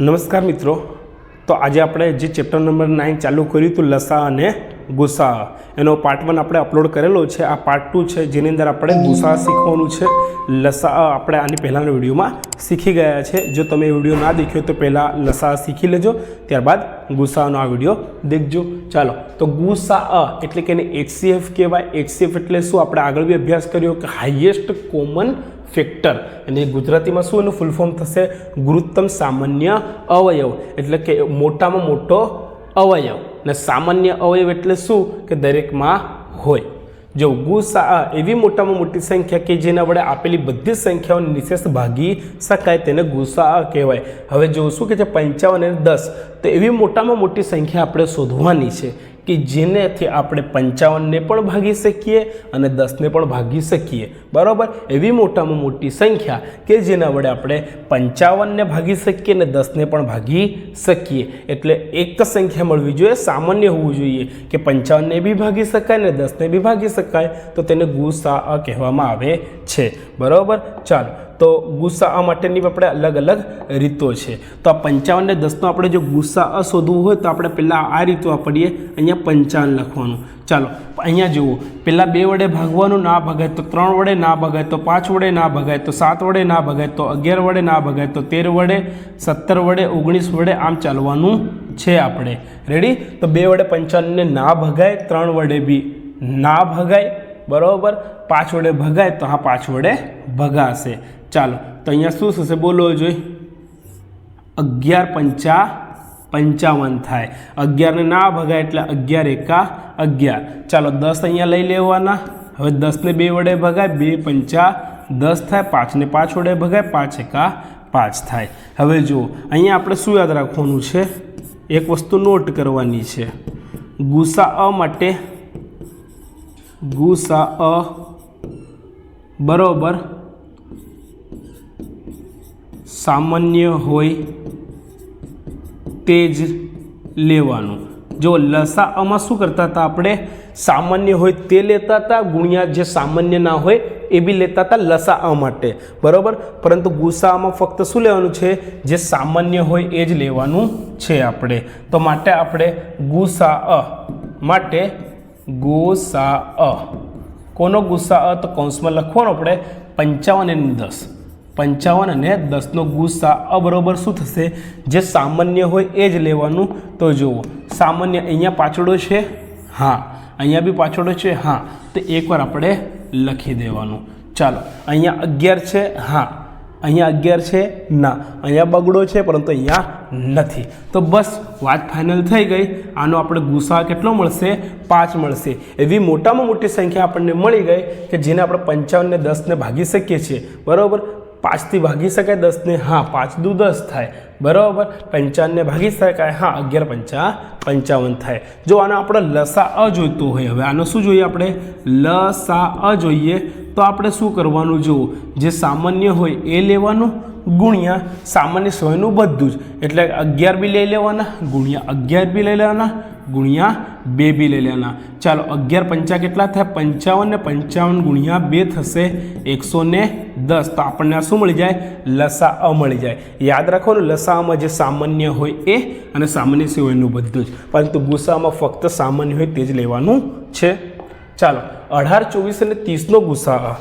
નમસ્કાર મિત્રો. તો આજે આપણે જે ચેપ્ટર નંબર નાઇન ચાલુ કર્યું હતું લસા અને ગુસા એનો પાર્ટ વન આપણે અપલોડ કરેલો છે. આ પાર્ટ ટુ છે, જેની અંદર આપણે ગુસા શીખવાનું છે. લસા આપણે આની પહેલાંના વિડીયોમાં શીખી ગયા છે. જો તમે વીડિયો ના દેખ્યો તો પહેલાં લસા શીખી લેજો. ત્યારબાદ ગુસાનો આ વીડિયો દેખજો. ચાલો, તો ગુસા અ, એટલે કે એને એચસીએફ કહેવાય. એચસીએફ એટલે શું? આપણે આગળ બી અભ્યાસ કર્યો કે હાઈએસ્ટ કોમન ફેક્ટર અને ગુજરાતીમાં શું એનું ફૂલ ફોર્મ થશે? ગુરુત્તમ સામાન્ય અવયવ. એટલે કે મોટામાં મોટો અવયવ. ને સામાન્ય અવયવ એટલે શું? કે દરેકમાં હોય. જો ગુસા એવી મોટામાં મોટી સંખ્યા કે જેના વડે આપેલી બધી સંખ્યાઓને નિશેષ ભાગી શકાય તેને ગુસા કહેવાય. હવે જોશું કે જે પંચાવન અને દસ, તો એવી મોટામાં મોટી સંખ્યા આપણે શોધવાની છે. કે જેનેથી આપણે પંચાવનને પણ ભાગી શકીએ અને દસને પણ ભાગી શકીએ. બરાબર? એવી મોટામાં મોટી સંખ્યા કે જેના વડે આપણે પંચાવનને ભાગી શકીએ અને દસને પણ ભાગી શકીએ. એટલે એક સંખ્યા મળવી જોઈએ, સામાન્ય હોવું જોઈએ કે પંચાવનને બી ભાગી શકાય અને દસને બી ભાગી શકાય. તો તેને ગુસા કહેવામાં આવે છે. બરાબર? ચાલો તો ગુસ્સા માટેની આપણે અલગ અલગ રીતો છે. તો આ પંચાવન ને દસનો આપણે જો ગુસ્સા શોધવું હોય તો આપણે પહેલાં આ રીતો વાપરીએ અહીંયા પંચાવન લખવાનું. ચાલો, અહીંયા જુઓ. પહેલાં બે વડે ભાગવાનું, ના ભગાય તો ત્રણ વડે, ના ભગાય તો પાંચ વડે, ના ભગાય તો સાત વડે, ના ભગાય તો અગિયાર વડે, ના ભગાય તો તેર વડે, સત્તર વડે, ઓગણીસ વડે, આમ ચાલવાનું છે આપણે. રેડી તો બે વડે પંચાવનને ના ભગાય, ત્રણ વડે બી ના ભગાય, બરાબર? પાંચ વડે ભગાય તો હા પાંચ વડે ભગાશે. ચાલો, તો અહીંયા શું થશે? બોલો જોઈ. અગિયાર પંચા પંચાવન થાય. અગિયારને ના ભગાય એટલે અગિયાર એકા અગિયાર. ચાલો, દસ અહીંયા લઈ લેવાના. હવે દસને બે વડે ભગાય, બે પંચા દસ થાય, પાંચને પાંચ વડે ભગાય, પાંચ એકા પાંચ થાય. હવે જુઓ, અહીંયા આપણે શું યાદ રાખવાનું છે? એક વસ્તુ નોટ કરવાની છે. ગુસા અ માટે ગુસા અ, બરોબર સામાન્ય હોય તે જ લેવાનું. જો લસા આમાં શું કરતા હતા આપણે? સામાન્ય હોય તે લેતા હતા, ગુણ્યા જે સામાન્ય ના હોય એ બી લેતા હતા લસા અ માટે. બરાબર? પરંતુ ગુસામાં ફક્ત શું લેવાનું છે? જે સામાન્ય હોય એ જ લેવાનું છે આપણે. તો માટે આપણે ગુસા માટે ગુસા કોનો ગુસ્સા અ? તો કૌંસમાં લખવાનો આપણે પંચાવન અને દસ. પંચાવન અને દસનો ગુસ્સા અ બરોબર શું થશે? જે સામાન્ય હોય એ જ લેવાનું. તો જુઓ, સામાન્ય અહીંયા પાછળો છે? હા. અહીંયા બી પાછળો છે? હા. તો એકવાર આપણે લખી દેવાનું. ચાલો, અહીંયા અગિયાર છે? હા. અહીંયા અગિયાર છે? ના. અહીંયા બગડો છે, પરંતુ અહીંયા નથી. તો બસ, વાત ફાઇનલ થઈ ગઈ. આનો આપણે ગુસા કેટલો મળશે? પાંચ મળશે. એવી મોટામાં મોટી સંખ્યા આપણને મળી ગઈ કે જેને આપણે પંચાવનને દસને ભાગી શકીએ છીએ. બરાબર? પાંચથી ભાગી શકાય, દસને, હા, પાંચ દુ દસ થાય. બરાબર? પંચાવનને ભાગી શકાય, હા, અગિયાર પંચા પંચાવન થાય. જો આનો આપણે લસા અ જોઈતો હોય, હવે આનો શું જોઈએ આપણે? લસા અ જોઈએ. તો આપણે શું કરવાનું જુઓ? જે સામાન્ય હોય એ લેવાનું, ગુણ્યા સામાન્ય સોયનું બધું જ. એટલે અગિયાર બી લઈ લેવાના, ગુણ્યા અગિયાર બી લઈ લેવાના ગુણ્યા બે બી લઈ લેવાના. ચાલો, અગિયાર પંચા કેટલા થાય? પંચાવન ને પંચાવન ગુણ્યા બે થશે એકસો ને દસ. તો આપણને શું મળી જાય? લસા અ મળી જાય. યાદ રાખવાનું લસામાં જે સામાન્ય હોય એ અને સામાન્ય સિવાયનું બધું જ. પરંતુ ગુસ્સામાં ફક્ત સામાન્ય હોય તે જ લેવાનું છે. ચાલો, અઢાર, ચોવીસ અને ત્રીસનો ગુસ્સા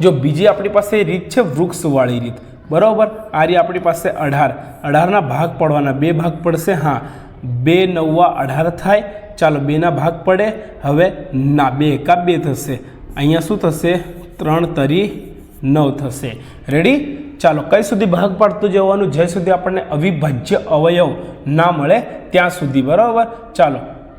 જો બીજી આપણી પાસે રીત છે વૃક્ષવાળી રીત. બરાબર? આ રી આપણી પાસે અઢાર. અઢારના ભાગ પડવાના. બે ભાગ પડશે, હા. બે નવ્વા અઢાર થાય, ચાલો બેના ભાગ પડે. હવે ના, બે એકા બે થશે. અહીંયા શું થશે? ત્રણ તરી નવ થશે. રેડી ચાલો, કઈ સુધી ભાગ પાડતું જવાનું? જ્યાં સુધી આપણને અવિભાજ્ય અવયવ ના મળે, ત્યાં સુધી, બરાબર? ચાલો,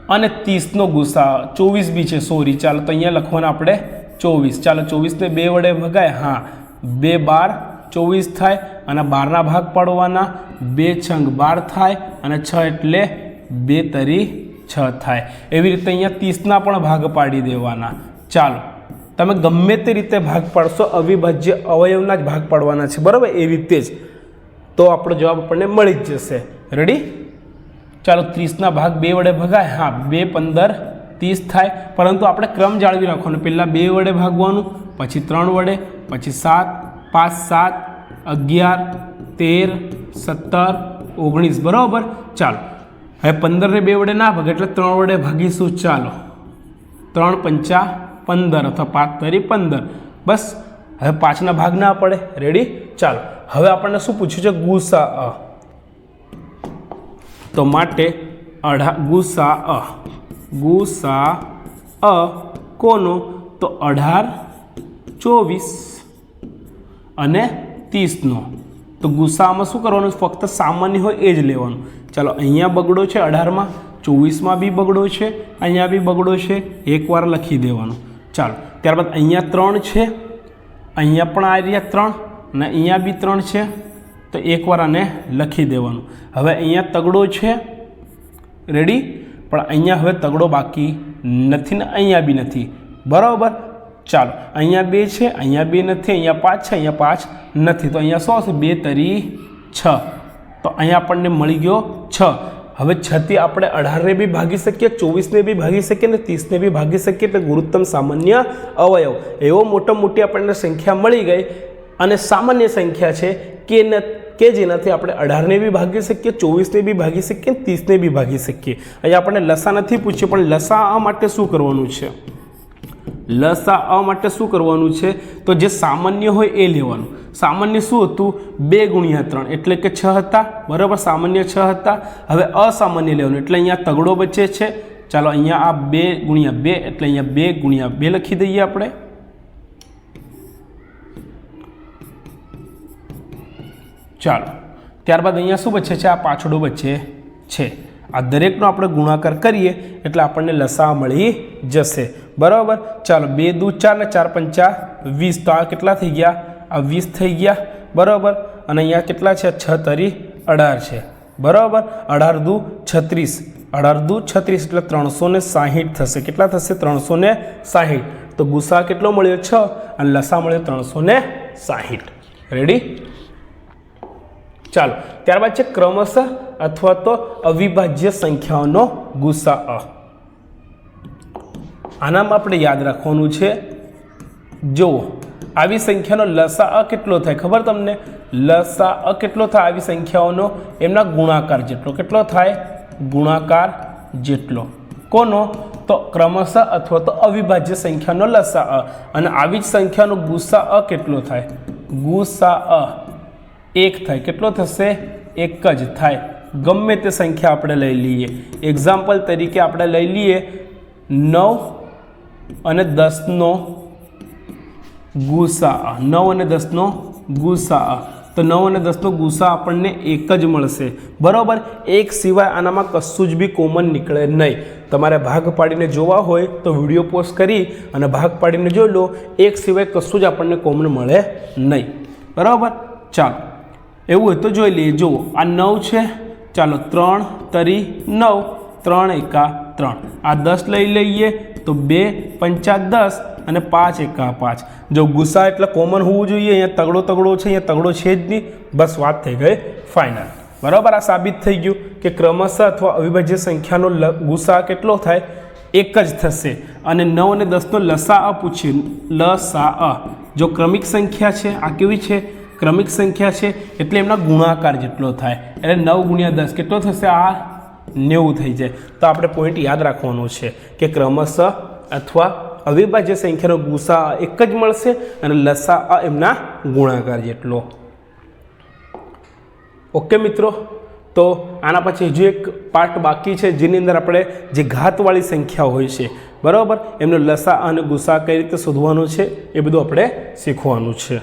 અને ત્રીસનો ગુસ્સા ચોવીસ બી છે સોરી ચાલો, તો અહીંયા લખવાના આપણે ચોવીસ. ચાલો, ચોવીસને બે વડે ભગાય. હા, બે બાર, ચોવીસ થાય, અને બારના ભાગ પાડવાના, બે છંગ બાર થાય, અને છ એટલે બે તરી છ થાય. એવી રીતે અહીંયા ત્રીસના પણ ભાગ પાડી દેવાના. ચાલો, તમે ગમે તે રીતે ભાગ પાડશો, અવિભાજ્ય અવયવના જ ભાગ પાડવાના છે. બરાબર? એ રીતે જ. તો આપણો જવાબ આપણને મળી જ જશે. રેડી ચાલો, ત્રીસના ભાગ બે વડે ભગાય. હા, બે, પંદર, ત્રીસ થાય. પરંતુ આપણે ક્રમ જાળવી રાખવાનો. પહેલાં બે વડે ભાગવાનું, પછી ત્રણ વડે, પછી સાત, પાંચ, સાત, અગિયાર, તેર, સત્તર, ઓગણીસ. બરાબર? ચાલો. હવે પંદરને બે વડે ના ભાગે એટલે ત્રણ વડે ભાગીશું ચાલો? ત્રણ પંચા પંદર અથવા પાંચ, તરી પંદર. બસ, હવે પાંચના ભાગ ના પડે. રેડી ચાલો. હવે આપણને શું પૂછ્યું છે? ગુસા અ. તો માટે અઢા ગુસા અ. ગુસા અ કોનો? તો અઢાર, ચોવીસ અને ત્રીસનો. તો ગુસ્સામાં શું કરવાનું? ફક્ત સામાન્ય હોય એ જ લેવાનું. ચાલો, અહીંયા બગડો છે અઢારમાં, ચોવીસમાં બી બગડો છે, અહીંયા બી બગડો છે, એકવાર લખી દેવાનો. ચાલો, ત્યારબાદ અહીંયા ત્રણ છે, અહીંયા પણ આ રહ્યા ત્રણ અને અહીંયા બી ત્રણ છે, તો એકવાર આને લખી દેવાનું. હવે અહીંયા તગડો છે, રેડી? પણ અહીંયા હવે તગડો બાકી નથી ને અહીંયા બી નથી. બરાબર? ચાલો, અહીંયા બે છે, અહીંયા બે નથી, અહીંયા પાંચ છે, અહીંયા પાંચ નથી. તો અહીંયા શું આવશે? બે તરી છ. તો અહીંયા આપણને મળી ગયો છ. હવે છથી આપણે અઢારને બી ભાગી શકીએ, ચોવીસને બી ભાગી શકીએ ને ત્રીસને બી ભાગી શકીએ એટલે ગુરુત્તમ સામાન્ય અવયવ. એવો મોટા મોટી આપણને સંખ્યા મળી ગઈ અને સામાન્ય સંખ્યા છે કે ન, કે જેનાથી આપણે અઢારને બી ભાગી શકીએ, ચોવીસને બી ભાગી શકીએ ત્રીસને બી ભાગી શકીએ. અહીંયા આપણને લસા નથી પૂછ્યું, પણ લસા આ માટે શું કરવાનું છે? લસા માટે શું કરવાનું છે? તો જે સામાન્ય હોય એ લેવાનું. સામાન્ય શું હતું? બે ગુણ્યા ત્રણ. એટલે કે છ હતા. બરાબર? સામાન્ય છ હતા. હવે અસામાન્ય લેવાનું. એટલે અહીંયા તગડો બચે છે. ચાલો અહીંયા આ બે ગુણ્યા બે, એટલે અહીંયા બે ગુણ્યા બે લખી દઈએ આપણે. ચાલો. ત્યારબાદ અહીંયા શું બચે છે? આ પાછળો બચે છે. આ દરેકનો આપણે ગુણાકાર કરીએ એટલે આપણને લસા મળી જશે. બરાબર? ચાલો, બે દૂ ચાર ને ચાર પંચા વીસ. તો આ કેટલા થઈ ગયા? આ વીસ થઈ ગયા. બરાબર? અને અહીંયા કેટલા છે? છ તરી અઢાર છે. બરાબર? અઢાર દુ છત્રીસ. અઢાર દુ છત્રીસ એટલે ત્રણસો ને સાહીઠ થશે. કેટલા થશે? ત્રણસો ને સાહીઠ. તો ગુસા કેટલો મળ્યો? છ. અને લસા મળ્યો? ત્રણસો ને સાહીઠ. રેડી ચાલો, ત્યારબાદ છે ક્રમશઃ અથવા તો અવિભાજ્ય સંખ્યાઓનો ગુસા આનામાં આપણે યાદ રાખવાનું છે. જુઓ, આવી સંખ્યાનો લસા અ કેટલો થાય? ખબર તમને? લસા અ કેટલો થાય આવી સંખ્યાઓનો? એમના ગુણાકાર જેટલો. કેટલો થાય? ગુણાકાર જેટલો. કોનો? તો ક્રમશઃ અથવા તો અવિભાજ્ય સંખ્યાનો લસા અ. અને આવી જ સંખ્યાનો ગુસા કેટલો થાય? ગુસા અ. એક થાય. કેટલો થશે? એક જ થાય. ગમે તે સંખ્યા આપણે લઈ લઈએ. એક્ઝામ્પલ તરીકે આપણે લઈ લઈએ. નવ અને દસનો ગુસા નવ અને દસનો ગુસા તો નવ અને દસનો ગુસા આપણને એક જ મળશે. બરાબર? એક સિવાય આનામાં કશું જ બી કોમન નીકળે નહીં. તમારે ભાગ પાડીને જોવા હોય તો વીડિયો પોસ્ટ કરી અને ભાગ પાડીને જોઈ લો. એક સિવાય કશું જ આપણને કોમન મળે નહીં. બરાબર? ચાલો. એવું હોય તો જોઈ લઈએ. જુઓ, આ નવ છે. ચાલો, ત્રણ, તરી, નવ. ત્રણ એકા ત્રણ. આ દસ લઈ લઈએ તો બે પંચા દસ અને પાંચ એકા પાંચ. જો ગુસ્સા એટલે કોમન હોવું જોઈએ, અહીંયા તગડો તગડો છે, અહીંયા તગડો છે જ નહીં. બસ વાત થઈ ગઈ ફાઇનલ બરાબર? આ સાબિત થઈ ગયું કે ક્રમશઃ અથવા અવિભાજ્ય સંખ્યાનો ગુસ્સા કેટલો થાય? એક જ થશે. અને નવ અને દસનો લસા અ પૂછ્યું લસા અ. જો ક્રમિક સંખ્યા છે, આ કેવી છે? ક્રમિક સંખ્યા છે એટલે એમના ગુણાકાર જેટલો થાય. એટલે નવ ગુણ્યા દસ કેટલો થશે? આ નેવું થઈ જાય. તો આપણે પોઈન્ટ યાદ રાખવાનો છે કે ક્રમશઃ અથવા અવિભાજ્ય સંખ્યાનો ગુસા એક જ મળશે અને લસા એમના ગુણાકાર જેટલો. ઓકે મિત્રો, તો આના પછી હજુ એક પાર્ટ બાકી છે જેની અંદર આપણે જે ઘાતવાળી સંખ્યા હોય છે, બરાબર? એમનો લસા અને ગુસા કઈ રીતે શોધવાનો છે એ બધું આપણે શીખવાનું છે.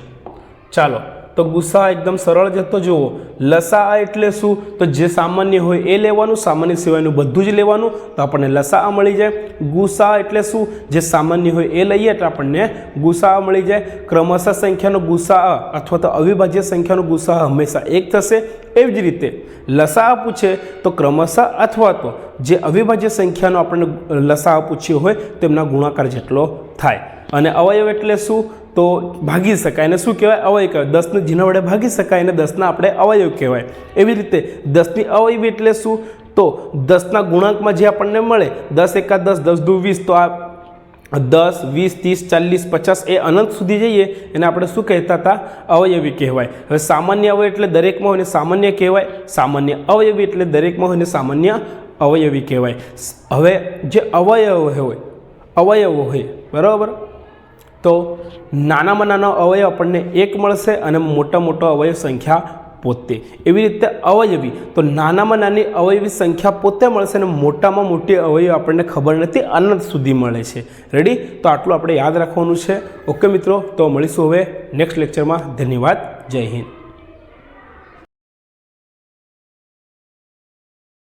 ચાલો તો ગુસ્સા એકદમ સરળ જ હતો, જુઓ. લસા એટલે શું? તો જે સામાન્ય હોય એ લેવાનું, સામાન્ય સિવાયનું બધું જ લેવાનું, તો આપણને લસા મળી જાય. ગુસા એટલે શું? જે સામાન્ય હોય એ લઈએ એટલે આપણને ગુસા મળી જાય. ક્રમશઃ સંખ્યાનો ગુસા અથવા તો અવિભાજ્ય સંખ્યાનો ગુસા હંમેશા એક થશે. એવી જ રીતે લસા પૂછે તો ક્રમશઃ અથવા તો જે અવિભાજ્ય સંખ્યાનો આપણને લસા પૂછ્યો હોય, તેમના ગુણાકાર જેટલો થાય. અને અવયવ એટલે શું? તો ભાગી શકાય અને શું કહેવાય? અવયવ કહેવાય. દસને જીના વડે ભાગી શકાય અને દસના આપણે અવયવ કહેવાય. એવી રીતે દસની અવયવ એટલે શું? તો તો દસના ગુણાંકમાં જે આપણને મળે, દસ એકા દસ દસ દુ વીસ, તો આ દસ, વીસ, ત્રીસ, ચાલીસ, પચાસ એ અનંત સુધી જઈએ એને આપણે શું કહેતા હતા? અવયવી કહેવાય. હવે સામાન્ય અવયવ એટલે દરેકમાં હોય સામાન્ય કહેવાય, સામાન્ય અવયવી એટલે દરેકમાં હોય સામાન્ય અવયવી કહેવાય. હવે જે અવયવ હોય, અવયવો હોય, બરાબર? તો નાનામાં નાનો અવયવ આપણને એક મળશે અને મોટા મોટો અવયવ સંખ્યા પોતે. એવી રીતે અવયવી, તો નાનામાં નાની અવયવી સંખ્યા પોતે મળશે અને મોટામાં મોટી અવયવ આપણને ખબર નથી અનંત સુધી મળે છે. રેડી તો આટલું આપણે યાદ રાખવાનું છે. ઓકે મિત્રો, તો મળીશું હવે નેક્સ્ટ લેક્ચરમાં ધન્યવાદ. જય હિન્દ.